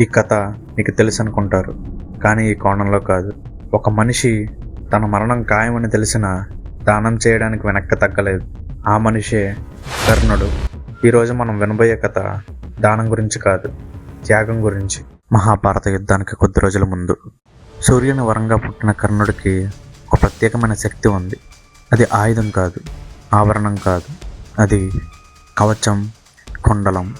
ఈ కథ మీకు తెలుసు అనుకుంటారు కానీ ఈ కోణంలో కాదు. ఒక మనిషి తన మరణం ఖాయమని తెలిసిన దానం చేయడానికి వెనక్కి తగ్గలేదు. ఆ మనిషే కర్ణుడు. ఈరోజు మనం వినబోయే కథ దానం గురించి కాదు త్యాగం గురించి. మహాభారత యుద్ధానికి కొద్ది రోజుల ముందు సూర్యుని వరంగా పుట్టిన కర్ణుడికి ఒక ప్రత్యేకమైన శక్తి ఉంది. అది ఆయుధం కాదు ఆభరణం కాదు. అది కవచం కుండలం.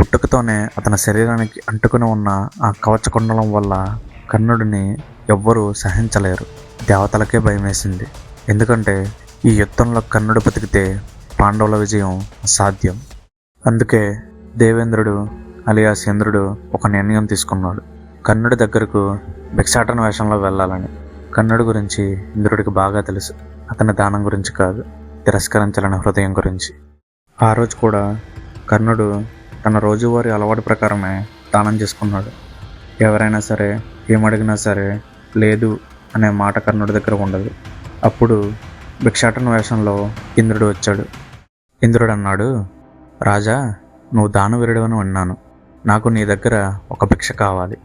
పుట్టుకతోనే అతని శరీరానికి అంటుకుని ఉన్న ఆ కవచ కుండలం వల్ల కర్ణుడిని ఎవ్వరూ సహించలేరు. దేవతలకే భయమేసింది. ఎందుకంటే ఈ యుద్ధంలో కర్ణుడు బతికితే పాండవుల విజయం అసాధ్యం. అందుకే దేవేంద్రుడు అలియాస్ ఇంద్రుడు ఒక నిర్ణయం తీసుకున్నాడు. కర్ణుడి దగ్గరకు భిక్షాటన వేషంలో వెళ్ళాలని. కర్ణుడి గురించి ఇంద్రుడికి బాగా తెలుసు. అతని దానం గురించి కాదు తిరస్కరించాలని హృదయం గురించి. ఆ రోజు కూడా కర్ణుడు తన రోజువారీ అలవాటు ప్రకారమే దానం చేసుకున్నాడు. ఎవరైనా సరే ఏమడిగినా సరే లేదు అనే మాట కర్ణుడి దగ్గర ఉండదు. అప్పుడు భిక్షాటన వేషంలో ఇంద్రుడు వచ్చాడు. ఇంద్రుడు అన్నాడు రాజా నువ్వు దానవీరుడవని విన్నాను. నాకు నీ దగ్గర ఒక భిక్ష కావాలి.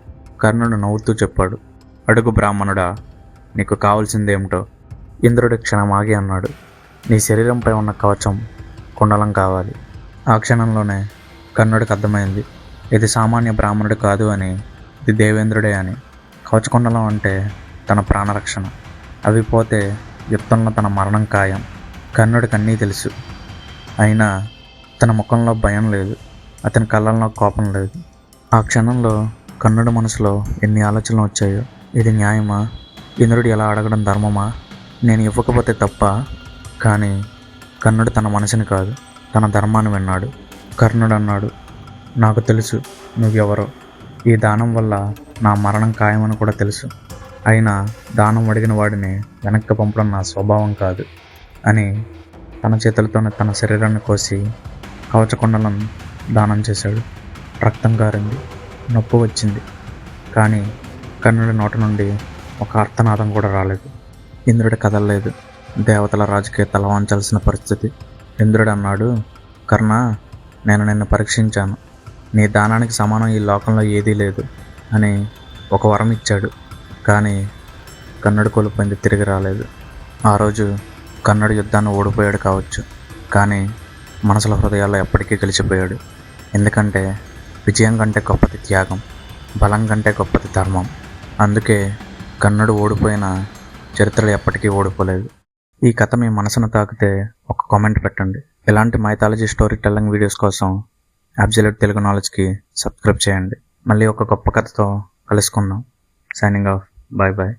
కర్ణుడు నవ్వుతూ చెప్పాడు అడుగు బ్రాహ్మణుడా నీకు కావాల్సిందేమిటో. ఇంద్రుడు క్షణం ఆగి అన్నాడు నీ శరీరంపై ఉన్న కవచం కుండలం కావాలి. ఆ క్షణంలోనే కర్ణుడికి అర్థమైంది. ఇది సామాన్య బ్రాహ్మణుడు కాదు అని ఇది దేవేంద్రుడే అని. కవచకుండలం అంటే తన ప్రాణరక్షణ. అవి పోతే యుద్ధంలో తన మరణం ఖాయం. కర్ణుడికి అన్నీ తెలుసు. అయినా తన ముఖంలో భయం లేదు. అతని కళ్ళల్లో కోపం లేదు. ఆ క్షణంలో కర్ణుడి మనసులో ఎన్ని ఆలోచనలు వచ్చాయో. ఇది న్యాయమా? ఇంద్రుడు ఎలా అడగడం ధర్మమా? నేను ఇవ్వకపోతే తప్ప. కానీ కర్ణుడు తన మనసుని కాదు తన ధర్మాన్ని విన్నాడు. కర్ణుడు అన్నాడు. నాకు తెలుసు నువ్వెవరో. ఈ దానం వల్ల నా మరణం ఖాయమని కూడా తెలుసు. అయినా దానం అడిగిన వాడిని వెనక్కి పంపడం నా స్వభావం కాదు అని తన చేతులతోనే తన శరీరాన్ని కోసి కవచకొండలను దానం చేశాడు. రక్తం కారింది నొప్పి వచ్చింది. కానీ కర్ణుడి నోట నుండి ఒక అర్థనాదం కూడా రాలేదు. ఇంద్రుడి కదలలేదు దేవతల రాజకీయ తల వంచాల్సిన పరిస్థితి. ఇంద్రుడు అన్నాడు. కర్ణ నేను నిన్ను పరీక్షించాను. నీ దానానికి సమానం ఈ లోకంలో ఏదీ లేదు అని ఒక వరం ఇచ్చాడు. కానీ కన్నుడు కోల్పోయింది తిరిగి రాలేదు. ఆ రోజు కన్నుడు యుద్ధాన్ని ఓడిపోయాడు కావచ్చు కానీ మనసుల హృదయాల్లో ఎప్పటికీ గెలిచిపోయాడు. ఎందుకంటే విజయం కంటే గొప్పది త్యాగం బలం కంటే గొప్పది ధర్మం. అందుకే కన్నుడు ఓడిపోయిన చరిత్రలు ఎప్పటికీ ఓడిపోలేదు. ఈ కథ మీ మనసును తాకితే ఒక కామెంట్ పెట్టండి. ఇలాంటి మైథాలజీ స్టోరీ టెల్లింగ్ వీడియోస్ కోసం అబ్జల్యూట్ తెలుగు నాలెడ్జ్కి సబ్స్క్రైబ్ చేయండి. మళ్ళీ ఒక గొప్ప కథతో కలుసుకుందాం. Signing off bye bye